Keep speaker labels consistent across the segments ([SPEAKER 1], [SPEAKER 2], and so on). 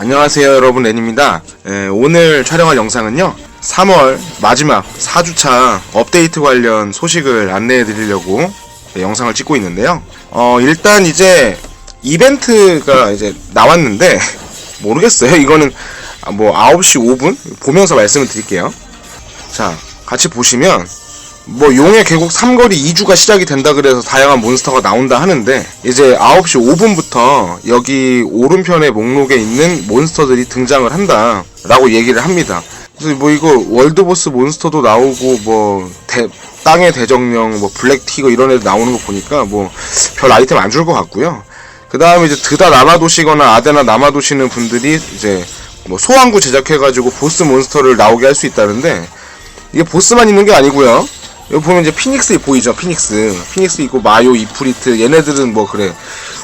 [SPEAKER 1] 안녕하세요 여러분. 랜입니다. 예, 오늘 촬영할 영상은요 3월 마지막 4주차 업데이트 관련 소식을 안내해 드리려고 네, 영상을 찍고 있는데요. 어 일단 이제 이벤트가 이제 나왔는데 모르겠어요. 이거는 아, 뭐 9시 5분? 보면서 말씀을 드릴게요. 자 같이 보시면 뭐 용의 계곡 삼거리 2주가 시작이 된다 그래서 다양한 몬스터가 나온다 하는데 이제 9시 5분부터 여기 오른편의 목록에 있는 몬스터들이 등장을 한다 라고 얘기를 합니다 그래서 뭐 이거 월드보스 몬스터도 나오고 뭐 대, 땅의 대정령 뭐 블랙 티거 이런 애들 나오는 거 보니까 뭐 별 아이템 안 줄 것 같고요 그 다음에 이제 드다 남아도시거나 아데나 남아도시는 분들이 이제 뭐 소환구 제작해가지고 보스 몬스터를 나오게 할 수 있다는데 이게 보스만 있는 게 아니고요. 여기 보면 이제 피닉스 보이죠? 피닉스. 피닉스 있고 마요, 이프리트 얘네들은 뭐 그래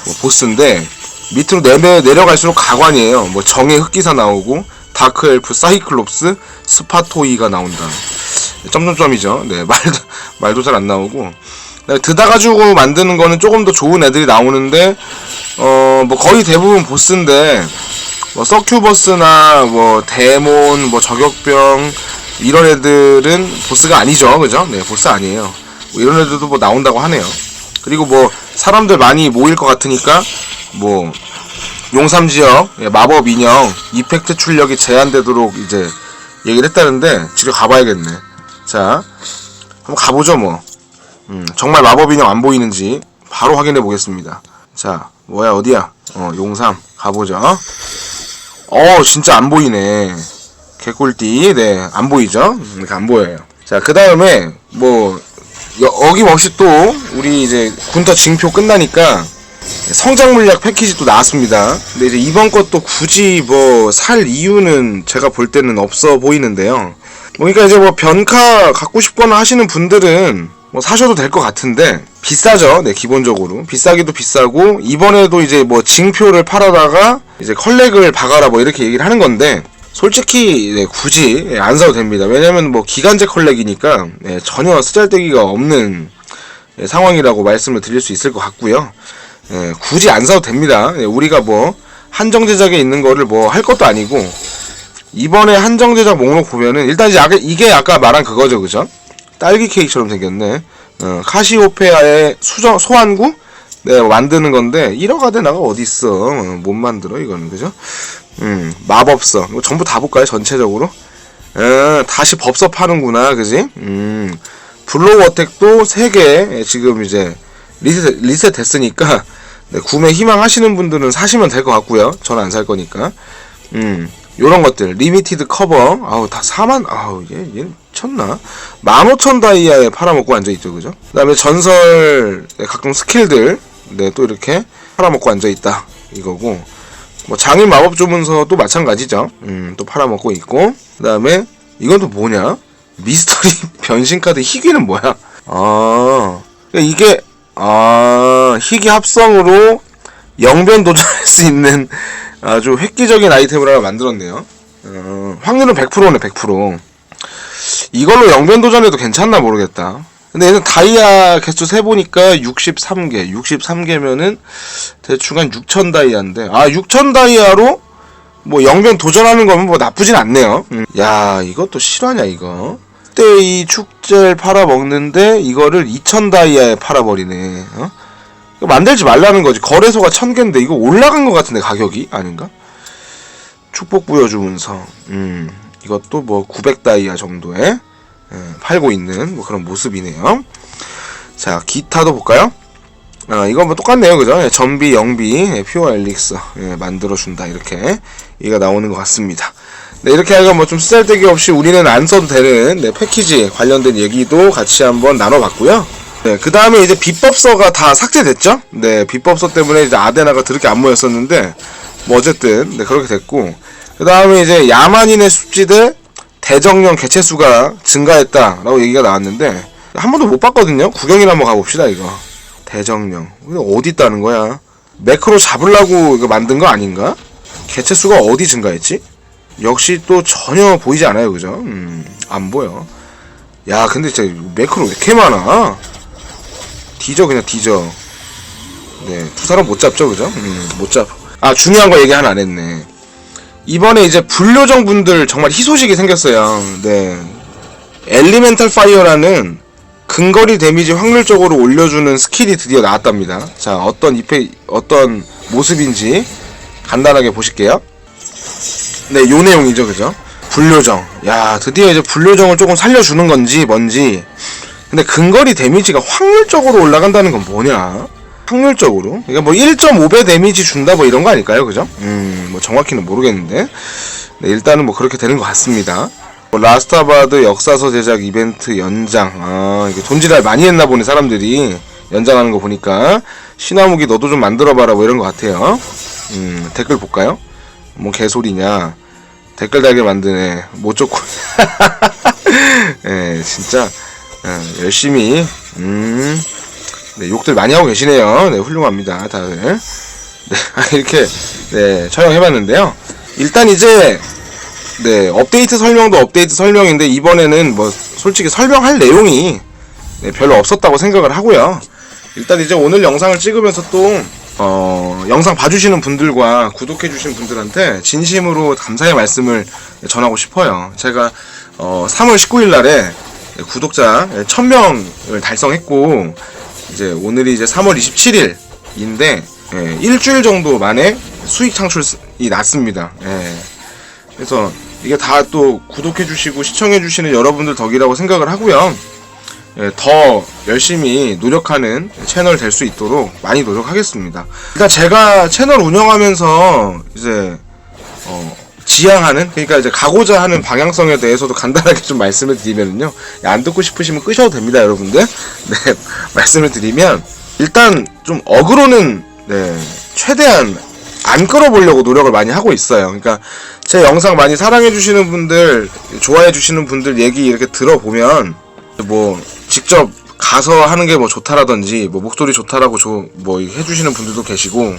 [SPEAKER 1] 뭐 보스인데 밑으로 내려 내려갈수록 가관이에요. 뭐 정의 흑기사 나오고 다크 엘프, 사이클롭스, 스파토이가 나온다. 점점점이죠. 네 말도 말도 잘 안 나오고. 네, 드다 가지고 만드는 거는 조금 더 좋은 애들이 나오는데 어 뭐 거의 대부분 보스인데 뭐 서큐버스나 뭐 데몬, 뭐 저격병 이런 애들은 보스가 아니죠, 그죠? 네, 보스 아니에요. 뭐 이런 애들도 뭐 나온다고 하네요. 그리고 뭐 사람들 많이 모일 것 같으니까 뭐 용삼 지역 예, 마법 인형 이펙트 출력이 제한되도록 이제 얘기를 했다는데 집에 가봐야겠네. 자, 한번 가보죠 뭐. 음, 정말 마법 인형 안 보이는지 바로 확인해 보겠습니다. 자, 뭐야 어디야? 어, 용삼 가보죠. 어, 진짜 안 보이네. 개꿀띠, 네, 안 보이죠? 이렇게 안 보여요. 자, 그 다음에, 뭐, 여, 어김없이 또, 우리 이제, 군터 징표 끝나니까, 성장 물약 패키지 또 나왔습니다. 근데 이제 이번 것도 굳이 뭐, 살 이유는 제가 볼 때는 없어 보이는데요. 그러니까 이제 뭐, 변카 갖고 싶거나 하시는 분들은, 뭐, 사셔도 될 것 같은데, 비싸죠. 네, 기본적으로. 비싸기도 비싸고, 이번에도 이제 뭐, 징표를 팔아다가, 이제 컬렉을 박아라 뭐, 이렇게 얘기를 하는 건데, 솔직히 네, 굳이 예, 안 사도 됩니다. 왜냐면 뭐 기간제 컬렉이니까 예, 전혀 쓰잘데기가 없는 예, 상황이라고 말씀을 드릴 수 있을 것 같고요. 예, 굳이 안 사도 됩니다. 예, 우리가 뭐 한정 제작에 있는 거를 뭐 할 것도 아니고 이번에 한정 제작 목록 보면은 일단 이게 아까 말한 그거죠, 그죠? 딸기 케이크처럼 생겼네. 어, 카시오페아의 수정 소환구 네, 만드는 건데 1억 아데나가 어디 있어? 어, 못 만들어 이거는 그죠? 음, 마법서. 이거 전부 다 볼까요? 전체적으로? 에, 다시 법서 파는구나. 그지? 음, 블로우 어택도 3개 지금 이제 리셋, 리셋 됐으니까 네, 구매 희망하시는 분들은 사시면 될 것 같고요. 저는 안 살 거니까. 음, 요런 것들. 리미티드 커버. 아우, 다 4만, 아우, 얘, 얘 쳤나? 15,000 다이아에 팔아먹고 앉아있죠. 그죠? 그 다음에 전설, 네, 각종 스킬들. 네, 또 이렇게 팔아먹고 앉아있다. 이거고. 뭐 장인 마법 조문서도 마찬가지죠. 음, 또 팔아먹고 있고. 그 다음에 이건 또 뭐냐? 미스터리 변신 카드 희귀는 뭐야? 아, 그러니까 이게 아 희귀 합성으로 영변 도전할 수 있는 아주 획기적인 아이템을 하나 만들었네요. 어, 확률은 100%네 100%. 이걸로 영변 도전해도 괜찮나 모르겠다. 근데 얘는 다이아 개수 세보니까 63개, 63개면은 대충 한 6천 다이아인데, 아, 6천 다이아로 뭐 영변 도전하는 거면 뭐 나쁘진 않네요. 음. 야, 이것도 실화냐, 이거? 그때 이 축제를 팔아먹는데, 이거를 2천 다이아에 팔아버리네. 어? 이거 만들지 말라는 거지. 거래소가 1000개인데, 이거 올라간 것 같은데, 가격이? 아닌가? 축복 부여주문서. 음, 이것도 뭐 900 다이아 정도에 예, 팔고 있는 뭐 그런 모습이네요. 자, 기타도 볼까요? 아, 이거 뭐 똑같네요. 그죠? 예, 전비, 영비, 예, 퓨어 엘릭서 예, 만들어준다. 이렇게 얘가 나오는 것 같습니다. 네, 이렇게 하니까 뭐좀 쓰잘데기 없이 우리는 안 써도 되는 네, 패키지 관련된 얘기도 같이 한번 나눠봤고요. 네, 그 다음에 이제 비법서가 다 삭제됐죠? 네, 비법서 때문에 이제 아데나가 그렇게 안 모였었는데, 뭐 어쨌든, 네, 그렇게 됐고, 그 다음에 이제 야만인의 습지대 대정령 개체수가 증가했다라고 얘기가 나왔는데, 한 번도 못 봤거든요? 구경이나 한번 가봅시다, 이거. 대정령. 이거 어디 있다는 거야? 매크로 잡으려고 이거 만든 거 아닌가? 개체수가 어디 증가했지? 역시 또 전혀 보이지 않아요, 그죠? 음, 안 보여. 야, 근데 진짜 매크로 왜 이렇게 많아? 뒤져, 그냥 뒤져. 네, 두 사람 못 잡죠, 그죠? 음, 못 잡. 아, 중요한 거 얘기 하나 안 했네. 이번에 이제 불료정 분들 정말 희소식이 생겼어요. 네. 엘리멘탈 파이어라는 근거리 데미지 확률적으로 올려주는 스킬이 드디어 나왔답니다. 자, 어떤 이페, 어떤 모습인지 간단하게 보실게요. 네, 요 내용이죠, 그죠? 불료정. 야, 드디어 이제 불료정을 조금 살려주는 건지, 뭔지. 근데 근거리 데미지가 확률적으로 올라간다는 건 뭐냐? 확률적으로? 그러니까 뭐 1.5배 데미지 준다 뭐 이런 거 아닐까요? 그죠? 음, 뭐 정확히는 모르겠는데. 네, 일단은 뭐 그렇게 되는 것 같습니다. 뭐 라스타바드 역사서 제작 이벤트 연장. 아, 이게 돈지랄 많이 했나 보네, 사람들이. 연장하는 거 보니까. 신화무기 너도 좀 만들어봐라, 뭐 이런 것 같아요. 음, 댓글 볼까요? 뭔 개소리냐. 댓글 달게 만드네. 못 좋고. 예, 진짜, 예, 열심히, 음, 네, 욕들 많이 하고 계시네요. 네, 훌륭합니다, 다들. 네, 이렇게, 네, 촬영해봤는데요. 일단 이제, 네, 업데이트 설명도 업데이트 설명인데, 이번에는 뭐, 솔직히 설명할 내용이, 네, 별로 없었다고 생각을 하고요. 일단 이제 오늘 영상을 찍으면서 또, 어, 영상 봐주시는 분들과 구독해주신 분들한테 진심으로 감사의 말씀을 전하고 싶어요. 제가, 어, 3월 19일 날에 구독자 1000명을 달성했고, 이제 오늘이 이제 3월 27일인데, 예, 일주일 정도 만에 수익 창출이 났습니다. 예. 그래서 이게 다 또 구독해주시고 시청해주시는 여러분들 덕이라고 생각을 하고요. 예, 더 열심히 노력하는 채널 될 수 있도록 많이 노력하겠습니다. 일단 제가 채널 운영하면서 이제 어, 지향하는 그러니까 이제 가고자 하는 방향성에 대해서도 간단하게 좀 말씀을 드리면요. 안 듣고 싶으시면 끄셔도 됩니다, 여러분들. 네, 말씀을 드리면 일단 좀 어그로는 네, 최대한 안 끌어보려고 노력을 많이 하고 있어요. 그러니까 제 영상 많이 사랑해 주시는 분들, 좋아해 주시는 분들 얘기 이렇게 들어보면 뭐 직접 가서 하는 게 뭐 좋다라든지 뭐 목소리 좋다라고 조, 뭐 해주시는 분들도 계시고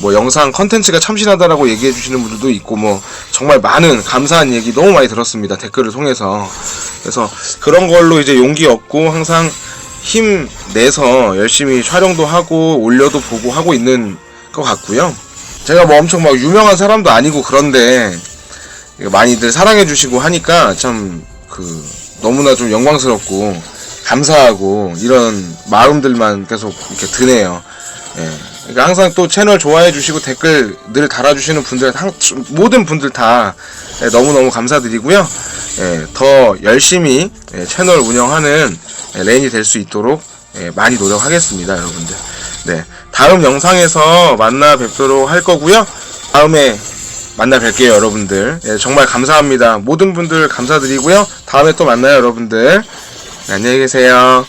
[SPEAKER 1] 뭐 영상 컨텐츠가 참신하다라고 얘기해 주시는 분들도 있고 뭐 정말 많은 감사한 얘기 너무 많이 들었습니다 댓글을 통해서 그래서 그런 걸로 이제 용기 얻고 항상 힘 내서 열심히 촬영도 하고 올려도 보고 하고 있는 것 같고요 제가 뭐 엄청 막 유명한 사람도 아니고 그런데 많이들 사랑해 주시고 하니까 참 그 너무나 좀 영광스럽고 감사하고 이런 마음들만 계속 이렇게 드네요. 예. 그러니까 항상 또 채널 좋아해 주시고 댓글 늘 달아주시는 분들 한, 모든 분들 다 예, 너무너무 감사드리고요. 예, 더 열심히 예, 채널 운영하는 예, 레인이 될 수 있도록 예, 많이 노력하겠습니다, 여러분들. 네, 다음 영상에서 만나 뵙도록 할 거고요. 다음에 만나 뵐게요, 여러분들. 예, 정말 감사합니다. 모든 분들 감사드리고요. 다음에 또 만나요, 여러분들. 네, 안녕히 계세요.